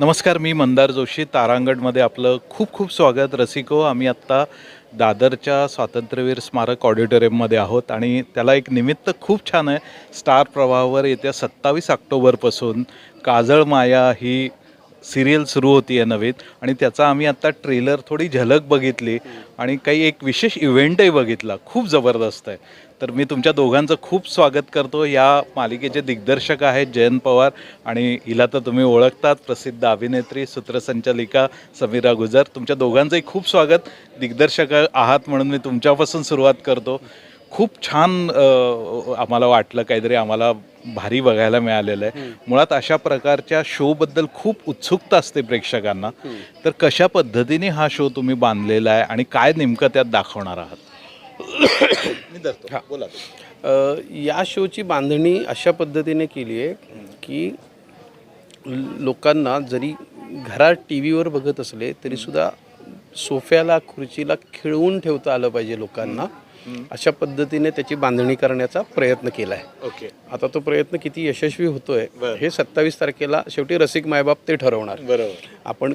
नमस्कार मी मंदार जोशी तारांगणमध्ये आपलं खूप खूप स्वागत. रसिको आम्ही आत्ता दादरच्या स्वातंत्र्यवीर स्मारक ऑडिटोरियममध्ये आहोत आणि त्याला एक निमित्त खूप छान आहे. स्टार प्रवाहावर येत्या सत्तावीस ऑक्टोबरपासून काजळ माया ही सिरियल सुरू होती आहे नवीन आणि त्याचा आम्ही आत्ता ट्रेलर थोडी झलक बघितली आणि काही एक विशेष इव्हेंटही बघितला. खूप जबरदस्त आहे. तर मी तुमच्या दोघांचं खूप स्वागत करतो. या मालिकेचे दिग्दर्शक आहेत जयंत पवार आणि हिला तर तुम्ही ओळखतात प्रसिद्ध अभिनेत्री सूत्रसंचालिका समीरा गुजर. तुमच्या दोघांचंही खूप स्वागत. दिग्दर्शक आहात म्हणून मी तुमच्यापासून सुरुवात करतो. खूप छान आम्हाला वाटलं काहीतरी आम्हाला भारी बघायला मिळालेलं आहे. मुळात अशा प्रकारच्या शोबद्दल खूप उत्सुकता असते प्रेक्षकांना. तर कशा पद्धतीने हा शो तुम्ही बांधलेला आहे आणि काय नेमकं त्यात दाखवणार आहात? बोला अ, या शोची बांधणी अशा पद्धतीने केली आहे की लोकांना जरी घरात टी व्हीवर बघत असले तरीसुद्धा सोफ्याला खुर्चीला खिळवून ठेवता आलं पाहिजे लोकांना. अशा पद्धतीने त्याची बांधणी करण्याचा प्रयत्न केला आहे ओके. आता तो प्रयत्न किती यशस्वी होतोय हे सत्तावीस तारखेला शेवटी रसिक मायबाप ते ठरवणार. बरोबर. आपण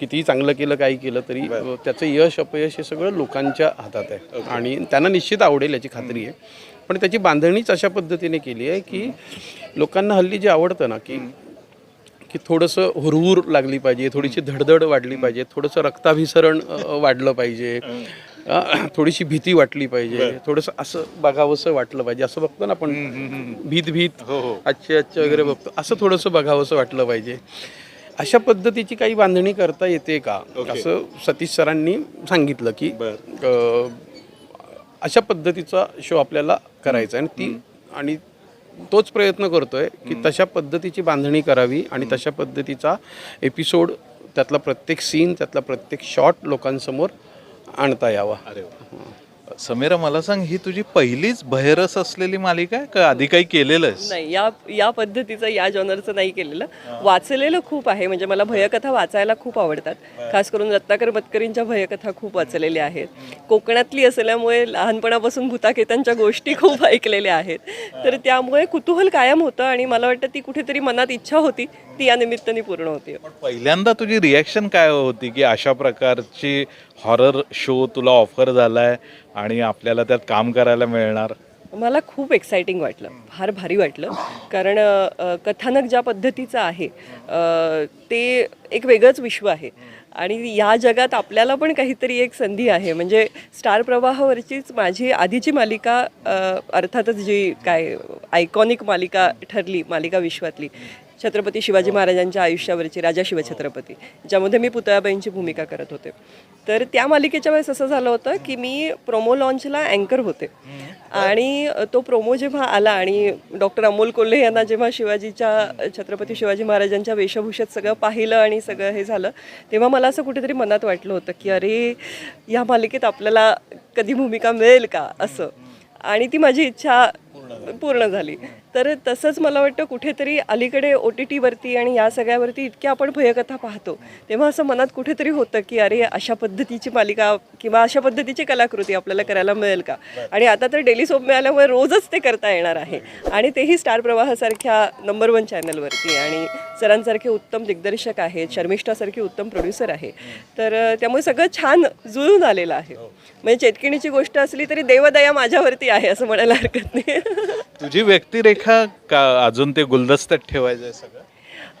कितीही चांगलं केलं काही केलं तरी त्याचं यश अपयश हे सगळं लोकांच्या हातात आहे. आणि त्यांना निश्चित आवडेल याची खात्री आहे. पण त्याची बांधणीच अशा पद्धतीने केली आहे की लोकांना हल्ली जे आवडतं ना की की थोडंसं हुरहुर लागली पाहिजे थोडीशी धडधड वाढली पाहिजे थोडंसं रक्ताभिसरण वाढलं पाहिजे. थोडीशी भीती वाटली पाहिजे थोडंसं असं बघावंसं वाटलं पाहिजे. असं बघतो ना आपण भीत भीत अच्छे अच्छे वगैरे बघतो. असं थोडंसं बघावंसं वाटलं पाहिजे. अशा पद्धतीची काही बांधणी करता येते का? असं सतीश सरांनी सांगितलं की अ, अशा पद्धतीचा शो आपल्याला करायचा आहे. आणि ती आणि तोच प्रयत्न करतोय की तशा पद्धतीची बांधणी करावी आणि तशा पद्धतीचा एपिसोड त्यातला प्रत्येक सीन त्यातला प्रत्येक शॉट लोकांसमोर आणता यावा. अरे समीरा मला सांग ही तुझी पहिलीच भयरस असलेली मालिका आहे का? आधी काही केलेलं आहेस नाही या या पद्धतीचं या जॉनरचं नाही केलेलं. वाचलेलं खूप आहे म्हणजे मला भयकथा वाचायला खूप आवडतात. खास करून रत्नाकर मतकरींच्या भयकथा खूप वाचलेल्या आहेत. कोकणातली असल्यामुळे लहानपणापासून भूताकेतांच्या गोष्टी खूप ऐकलेल्या आहेत. तर त्यामुळे कुतूहल कायम होतं आणि मला वाटतं ती कुठेतरी मनात इच्छा होती. ती या निमित्ताने पूर्ण होती. पण पहिल्यांदा तुझी रिॲक्शन काय होती की अशा प्रकारची हॉरर शो तुला ऑफर झालाय आणि आपल्याला त्यात काम करायला मिळणार? मला खूप एक्साइटिंग वाटलं. फार भारी वाटलं. कारण अ, कथानक ज्या पद्धतीचं आहे अ, ते एक वेगळंच विश्व आहे. आणि या जगात आपल्याला पण काहीतरी एक संधी आहे. म्हणजे स्टार प्रवाहावरचीच माझी आधीची मालिका अ, अर्थातच जी काय आयकॉनिक मालिका ठरली मालिका विश्वातली छत्रपती शिवाजी महाराजांच्या आयुष्यावरची राजा शिवछत्रपती ज्यामध्ये मी पुतळाबाईंची भूमिका करत होते. तर त्या मालिकेच्या वेळेस असं झालं होतं की मी प्रोमो लॉन्चला अँकर होते. आणि तो प्रोमो जेव्हा आला आणि डॉक्टर अमोल कोल्हे यांना जेव्हा शिवाजीच्या छत्रपती शिवाजी महाराजांच्या वेशभूषेत सगळं पाहिलं आणि सगळं हे झालं तेव्हा मला असं कुठेतरी मनात वाटलं होतं की अरे या मालिकेत आपल्याला कधी भूमिका मिळेल का? असं. आणि ती माझी इच्छा पूर्ण झाली. तर तसंच मला वाटतं कुठेतरी अलीकडे ओ टी टीवरती आणि या सगळ्यावरती इतक्या आपण भयकथा पाहतो तेव्हा असं मनात कुठेतरी होतं की अरे अशा पद्धतीची मालिका किंवा अशा पद्धतीची कलाकृती आपल्याला करायला मिळेल का? आणि आता तर डेली सोप मिळाल्यामुळे रोजच ते करता येणार आहे. आणि तेही स्टार प्रवाहासारख्या नंबर वन चॅनलवरती. आणि सरांसारखे उत्तम दिग्दर्शक आहेत शर्मिष्ठासारखी उत्तम प्रोड्युसर आहे तर त्यामुळे सगळं छान जुळून आलेलं आहे. म्हणजे चेतकिणीची गोष्ट असली तरी देवदया माझ्यावरती आहे असं म्हणायला हरकत नाही. तुझी व्यक्तिरेखा का अजून ते गुलदस्त्यात ठेवायचं आहे सगळं?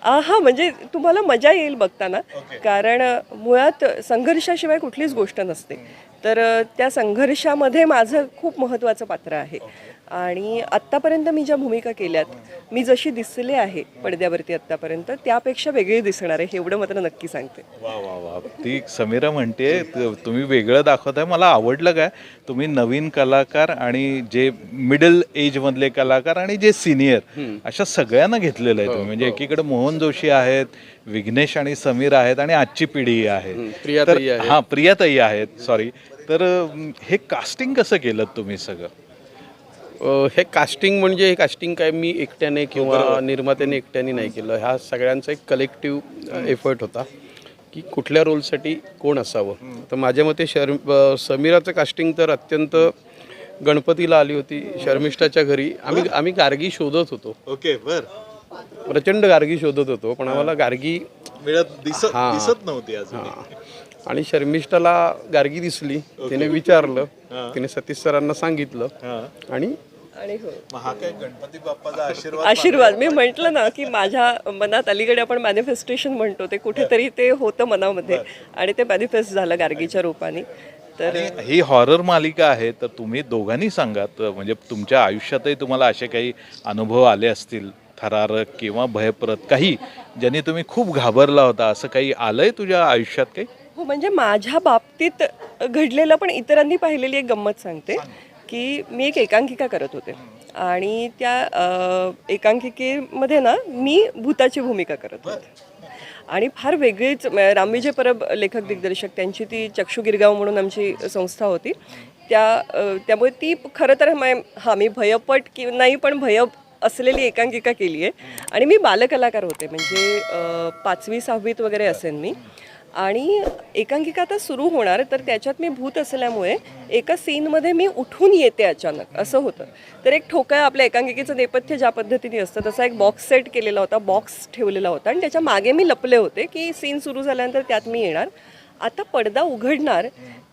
आ, हा म्हणजे तुम्हाला मजा येईल बघताना. कारण मुळात संघर्षाशिवाय कुठलीच गोष्ट नसते. तर त्या संघर्षामध्ये माझं खूप महत्त्वाचं पात्र आहे. आणि आत्तापर्यंत मी ज्या भूमिका केल्यात मी जशी दिसले आहे पडद्यावरती आत्तापर्यंत त्यापेक्षा वेगळी दिसणार आहे एवढं मात्र नक्की सांगते. वा वा वा. ती समीरा म्हणते तुम्ही वेगळं दाखवताय मला आवडलं काय? तुम्ही नवीन कलाकार आणि जे मिडल एज मधले कलाकार आणि जे सिनियर अशा सगळ्यांना घेतलेलं आहे तुम्ही. म्हणजे एकीकडे मोहन जोशी आहेत विघ्नेश आणि समीर आहेत आणि आजची पिढी आहे. प्रियाताई हा आहेत सॉरी तर हे कास्टिंग कसं केलं तुम्ही सगळं? हे कास्टिंग म्हणजे हे कास्टिंग काय मी एकट्याने किंवा निर्मात्याने एकट्याने नाही केलं. ह्या सगळ्यांचा एक कलेक्टिव्ह एफर्ट होता की कुठल्या रोलसाठी कोण असावं. तर माझ्या मते शर् समीराचं कास्टिंग तर अत्यंत गणपतीला आली होती शर्मिष्ठाच्या घरी. आम्ही आम्ही गार्गी शोधत होतो. ओके बर. प्रचंड गार्गी शोधत होतो पण आम्हाला गार्गी मिळत दिसत हा. दिसत नव्हती अजून. हा. आणि शर्मिष्ठाला गार्गी दिसली. तिने विचारलं. तिने सतीश सरांना सांगितलं. हा. आणि आणि हो. मग हा काय गणपती बाप्पाचा आशीर्वाद आशीर्वाद. मी म्हंटल ना की माझ्या मनात अलीकडे आपण मॅनिफेस्टेशन म्हणतो ते कुठेतरी ते होतं मनामध्ये आणि ते मॅनिफेस्ट झालं गार्गीच्या रूपाने. तर ही हॉरर मालिका आहे तर तुम्ही दोघांनी सांगात म्हणजे तुमच्या आयुष्यातही तुम्हाला असे काही अनुभव आले असतील थरारक किंवा भयप्रद काही ज्यांनी तुम्ही खूप घाबरला होता असं काही आलंय तुझ्या आयुष्यात काही? हो म्हणजे माझ्या बाबतीत घडलेलं पण इतरांनी पाहिलेली एक गंमत सांगते. की मी एक एकांकिका करत होते. आणि त्या एकांकिकेमध्ये ना मी भूताची भूमिका करत होते. आणि फार वेगळीच रामविजय परब लेखक दिग्दर्शक त्यांची ती चक्षू गिरगाव म्हणून आमची संस्था होती. त्या त्यामुळे ती खरं तर मा- हां मी भयपट की नाही पण भय असलेली एकांकिका केली आहे आणि मी बालकलाकार होते. म्हणजे पाचवी सहावीत वगैरे असेन मी. आणि एकांकिका आता सुरू होणार तर त्याच्यात मी भूत असल्यामुळे एका सीनमध्ये मी उठून येते अचानक असं होतं. तर एक ठोकळ आपल्या एकांकिकेचं नेपथ्य ज्या पद्धतीने असतं तसा एक बॉक्स सेट केलेला होता बॉक्स ठेवलेला होता आणि त्याच्यामागे मी लपले होते की सीन सुरू झाल्यानंतर त्यात मी येणार. आता पडदा उघडणार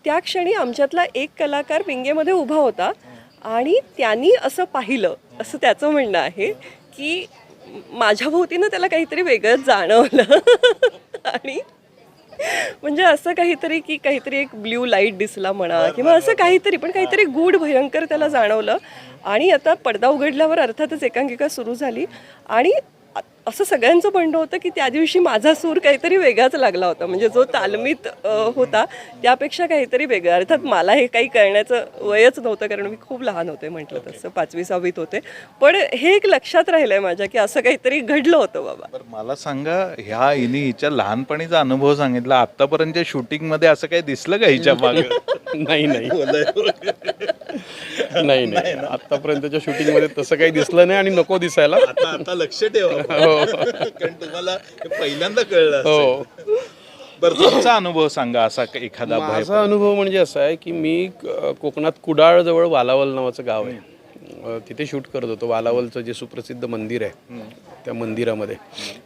त्या क्षणी आमच्यातला एक कलाकार पिंगेमध्ये उभा होता आणि त्यांनी असं पाहिलं असं त्याचं म्हणणं आहे की माझ्या भोवतीनं त्याला काहीतरी वेगळंच जाणवलं. आणि म्हणजे असं काहीतरी की काहीतरी एक ब्ल्यू लाइट दिसला म्हणा किंवा असं काहीतरी पण काहीतरी गूढ भयंकर त्याला जाणवलं. आणि आता पडदा उघडल्यावर अर्थातच एकांकिका सुरू झाली. आणि असं सगळ्यांचं म्हणणं होतं की त्या दिवशी माझा सूर काहीतरी वेगळाच लागला होता. म्हणजे जो तालमीत होता त्यापेक्षा काहीतरी वेगळं. अर्थात मला हे काही करण्याचं वयच नव्हतं कारण मी खूप लहान होते म्हटलं तसं. पाचवी सहावीत होते. पण हे एक लक्षात राहिलंय माझ्या की असं काहीतरी घडलं होतं बाबा. मला सांगा ह्या हिने हिच्या लहानपणीचा अनुभव सांगितला. आतापर्यंतच्या शूटिंगमध्ये असं काही दिसलं का हिच्या मागे? नाही नाही. नाही नाही. आतापर्यंतच्या शूटिंगमध्ये तसं काही दिसलं नाही आणि नको दिसायला. आता आता लक्ष ठेवा. कारण तुम्हाला हे पहिल्यांदा कळलं हो. बरं तुमचा अनुभव सांगा असा क- एखादा भय माझा अनुभव म्हणजे असा आहे की मी क- कोकणात कुडाळ जवळ वालावल नावाचं गाव आहे. अ, तिथे शूट करत होतो. वालावलचं जे सुप्रसिद्ध मंदिर आहे त्या मंदिरामध्ये.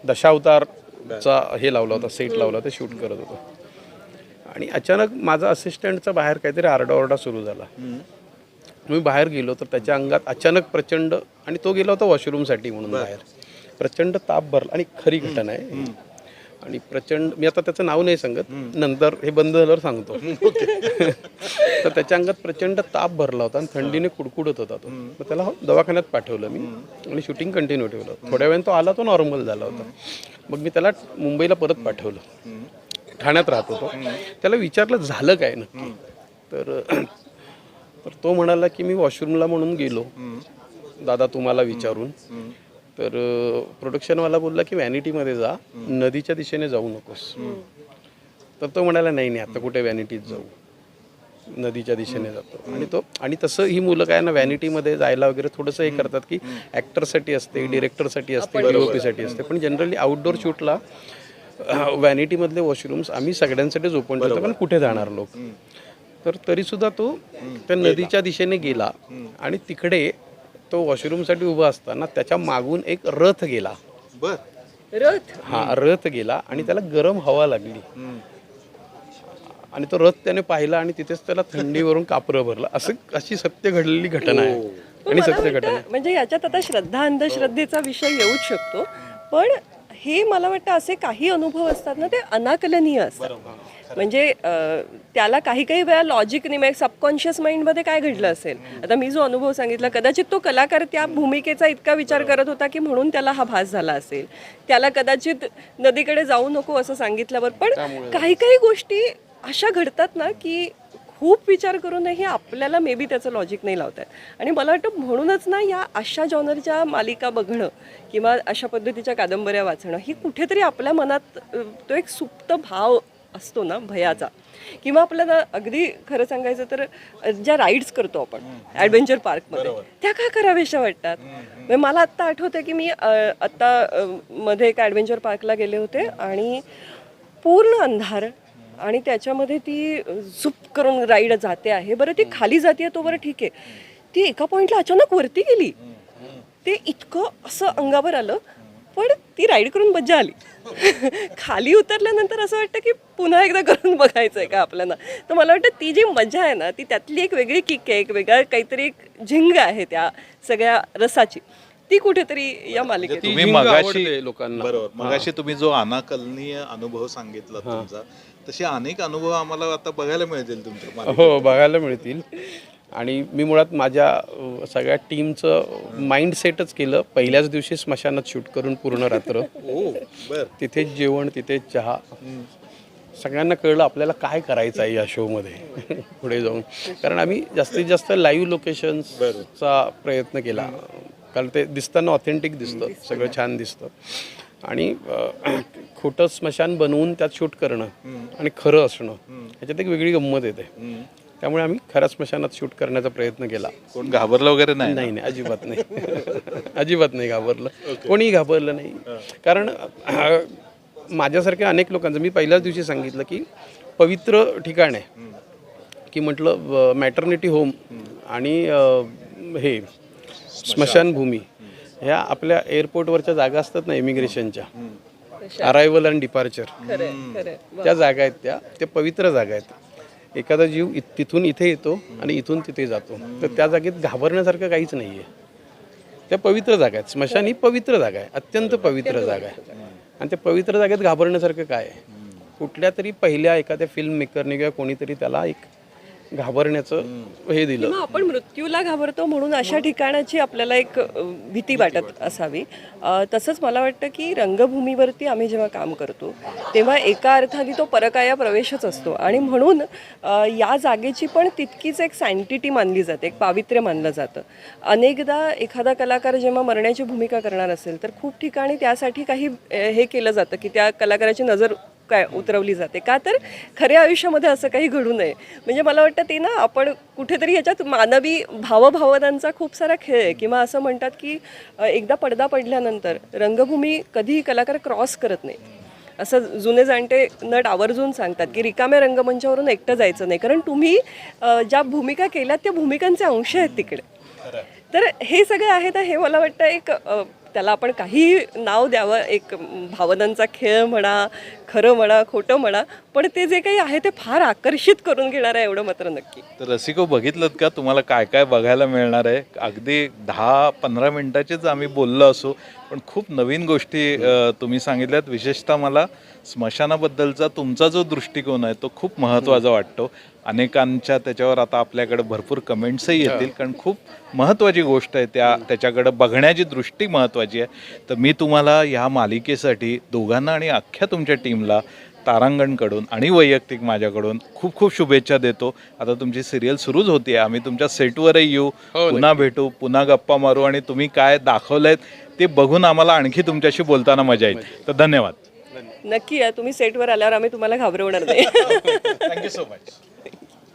दशावतारचा हे लावला होता सेट लावला ते शूट करत होतो. आणि अचानक माझा असिस्टंटचा बाहेर काहीतरी आरडाओरडा सुरू झाला. मी बाहेर गेलो तर त्याच्या अंगात अचानक प्रचंड आणि तो गेला होता वॉशरूमसाठी म्हणून बाहेर. प्रचंड ताप भरला आणि खरी घटना आहे. आणि प्रचंड मी आता त्याचं नाव नाही सांगत नंतर हे बंद झाल्यावर सांगतो. तर त्याच्या अंगात प्रचंड ताप भरला होता आणि थंडीने कुडकुडत होता तो. मग त्याला दवाखान्यात पाठवलं मी आणि शूटिंग कंटिन्यू ठेवलं. थोड्या वेळाने तो आला तो नॉर्मल झाला होता. मग मी त्याला मुंबईला परत पाठवलं. ठाण्यात राहत होतो. त्याला विचारलं झालं काय नक्की? तर तर तो म्हणाला की मी वॉशरूमला म्हणून गेलो. दादा तुम्हाला विचारून. तर प्रोडक्शनवाला बोलला की व्हॅनिटीमध्ये जा. नदीच्या दिशेने जाऊ नकोस. तर तो म्हणाला नाही नाही आता कुठे व्हॅनिटीत जाऊ? नदीच्या दिशेने जातो. आणि तो आणि तसं ही मुलं काय ना व्हॅनिटीमध्ये जायला वगैरे थोडंसं हे करतात की ॲक्टरसाठी असते डिरेक्टरसाठी असते साठी असते. पण जनरली आउटडोर शूटला व्हॅनिटीमधले वॉशरूम्स आम्ही सगळ्यांसाठीच ओपन ठेवतो. कारण कुठे जाणार लोक? तर तरीसुद्धा तो त्या नदीच्या दिशेने गेला. आणि तिकडे तो वॉशरूमसाठी उभा असताना त्याच्या मागून एक रथ गेला. बर. रथ? हा रथ गेला आणि त्याला गरम हवा लागली. आणि तो रथ त्याने पाहिला आणि तिथेच त्याला थंडीवरून कापरं भरलं. असं अशी सत्य घडलेली घटना आहे. आणि मला सत्य घटना म्हणजे याच्यात आता श्रद्धा अंधश्रद्धेचा विषय येऊच शकतो. पण हे मला वाटतं असे काही अनुभव असतात ना ते अनाकलनीय असतात. म्हणजे त्याला काही काही वेळा लॉजिक नाही सबकॉन्शियस माइंडमध्ये काय घडलं असेल? आता मी जो अनुभव सांगितला कदाचित तो कलाकार त्या भूमिकेचा इतका विचार करत होता की म्हणून त्याला हा भास झाला असेल. त्याला कदाचित नदीकडे जाऊ नको असं सांगितल्यावर पण काही काही गोष्टी अशा घडतात ना की खूप विचार करूनही आपल्याला मे बी त्याचं लॉजिक नाही लावतात आणि मला वाटतं म्हणूनच ना या अशा जॉनरच्या मालिका बघणं किंवा अशा पद्धतीच्या कादंबऱ्या वाचणं ही कुठेतरी आपल्या मनात तो एक सुप्त भाव असतो ना भयाचा. किंवा आपल्याला अगदी खरं सांगायचं तर ज्या राईड्स करतो आपण ॲडव्हेंचर पार्कमध्ये त्या का कराव्याशा वाटतात? म्हणजे मला आत्ता आठवतं की मी आत्ता मध्ये एक ॲडव्हेंचर पार्कला गेले होते आणि पूर्ण अंधार आणि त्याच्यामध्ये ती झुप करून राईड जाते आहे. बरं ती खाली जाते तो बरं ठीक आहे. ती एका पॉईंटला अचानक वरती गेली. ते इतकं असं अंगावर आलं. पण ती राईड करून मज्जा आली. खाली उतरल्यानंतर असं वाटतं की पुन्हा एकदा करून बघायचं आहे का आपल्याला. तर मला वाटतं ती जी मजा आहे ना ती त्यातली एक वेगळी किक आहे एक वेगळा काहीतरी एक झिंग आहे त्या सगळ्या रसाची. ती कुठेतरी या मालिकेत. ती तुम्ही मगाशी लोकांना. बरोबर. मगाशी तुम्ही जो अनाकलनीय अनुभव सांगितला तुमचा तसे अनेक अनुभव आम्हाला आता बघायला मिळतील तुमच्या मालिकेत. हो बघायला मिळतील. आणि मी मुळात माझ्या सगळ्या टीमचं माइंडसेटच केलं. पहिल्याच दिवशी स्मशानात शूट करून पूर्ण रात्र. तिथेच जेवण तिथेच चहा. सगळ्यांना कळलं आपल्याला काय करायचं आहे या शोमध्ये. पुढे जाऊन. कारण आम्ही जास्तीत जास्त लाईव्ह लोकेशन्सचा प्रयत्न केला. कारण ते दिसताना ऑथेंटिक दिसतं. सगळं छान दिसतं. आणि खोटं स्मशान बनवून त्यात शूट करणं आणि खरं असणं ह्याच्यात एक वेगळी गंमत येते. त्यामुळे आम्ही खऱ्या स्मशानात शूट करण्याचा प्रयत्न केला. कोण घाबरलं वगैरे नाही? नाही नाही अजिबात नाही. अजिबात नाही घाबरलं. कोणीही घाबरलं नाही. कारण माझ्यासारख्या अनेक लोकांचं मी पहिल्याच दिवशी सांगितलं की पवित्र ठिकाण आहे. की म्हटलं मॅटर्निटी होम आणि हे स्मशानभूमी. ह्या आपल्या एअरपोर्टवरच्या जागा असतात ना इमिग्रेशनच्या अरायव्हल अँड डिपार्चर त्या जागा आहेत त्या. त्या पवित्र जागा आहेत. एखादा जीव इत- तिथून इथे येतो आणि इथून तिथे जातो. तर त्या जागेत घाबरण्यासारखं काहीच नाही आहे त्या पवित्र जागा आहेत. स्मशान ही पवित्र जागा आहे. अत्यंत पवित्र जागा आहे. आणि त्या पवित्र जागेत घाबरण्यासारखं काय आहे? कुठल्या तरी पहिल्या एखाद्या फिल्म मेकरने किंवा कोणीतरी त्याला एक घाबरण्याचं हे दिलं. किंवा आपण मृत्यूला घाबरतो म्हणून अशा ठिकाणाची आपल्याला एक अ, भीती वाटत असावी. अ, तसंच मला वाटतं की रंगभूमीवरती आम्ही जेव्हा काम करतो तेव्हा एका अर्थाने तो परकाया प्रवेशच असतो. आणि म्हणून अ, या जागेची पण तितकीच एक सँटिटी मानली जाते एक पावित्र्य मानलं जातं. अनेकदा एखादा कलाकार जेव्हा मरण्याची भूमिका करणार असेल तर खूप ठिकाणी त्यासाठी काही अ, हे केलं जातं की त्या कलाकाराची नजर काय उतरवली जाते. का तर खऱ्या आयुष्यामध्ये असं काही घडू नये. म्हणजे मला वाटतं ते ना आपण कुठेतरी ह्याच्यात मानवी भावभावनांचा खूप सारा खेळ आहे. किंवा असं म्हणतात की एकदा पडदा पडल्यानंतर रंगभूमी कधीही कलाकार क्रॉस करत नाही. असं जुने जाणते नट आवर्जून सांगतात की रिकाम्या रंगमंचावरून एकटं जायचं नाही. कारण तुम्ही ज्या भूमिका केल्यात त्या भूमिकांचे अंश आहेत तिकडे. तर हे सगळे आहे तर हे मला वाटतं एक त्याला आपण काही नाव द्यावं. एक भावनांचा खेळ म्हणा खरं म्हणा खोटं म्हणा पण ते जे काही आहे ते फार आकर्षित करून घेणार आहे एवढं मात्र नक्की. तर रसिको बघितलं का तुम्हाला काय काय बघायला मिळणार आहे? अगदी दहा पंधरा मिनिटाचेच आम्ही बोललो असू पण खूप नवीन गोष्टी तुम्ही सांगितल्यात. विशेषतः मला स्मशानाबद्दलचा तुमचा जो दृष्टिकोन आहे तो खूप महत्त्वाचा वाटतो. अनेकांच्या त्याच्यावर आता आपल्याकडे भरपूर कमेंट्सही येतील कारण खूप महत्त्वाची गोष्ट आहे त्या त्याच्याकडे बघण्याची दृष्टी महत्त्वाची आहे. तर मी तुम्हाला ह्या मालिकेसाठी दोघांना आणि अख्ख्या तुमच्या टीमला तारांगणकडून आणि वैयक्तिक माझ्याकडून खूप खूप शुभेच्छा देतो. आता तुमची सिरियल सुरूच होती आम्ही तुमच्या सेटवरही येऊ. पुन्हा भेटू पुन्हा गप्पा मारू आणि तुम्ही काय दाखवलंय ते बघून आम्हाला आणखी तुमच्याशी बोलताना मजा येईल. तर धन्यवाद. नक्की या. तुम्ही सेटवर आल्यावर आम्ही तुम्हाला घाबरवणार नाही. Thank you so much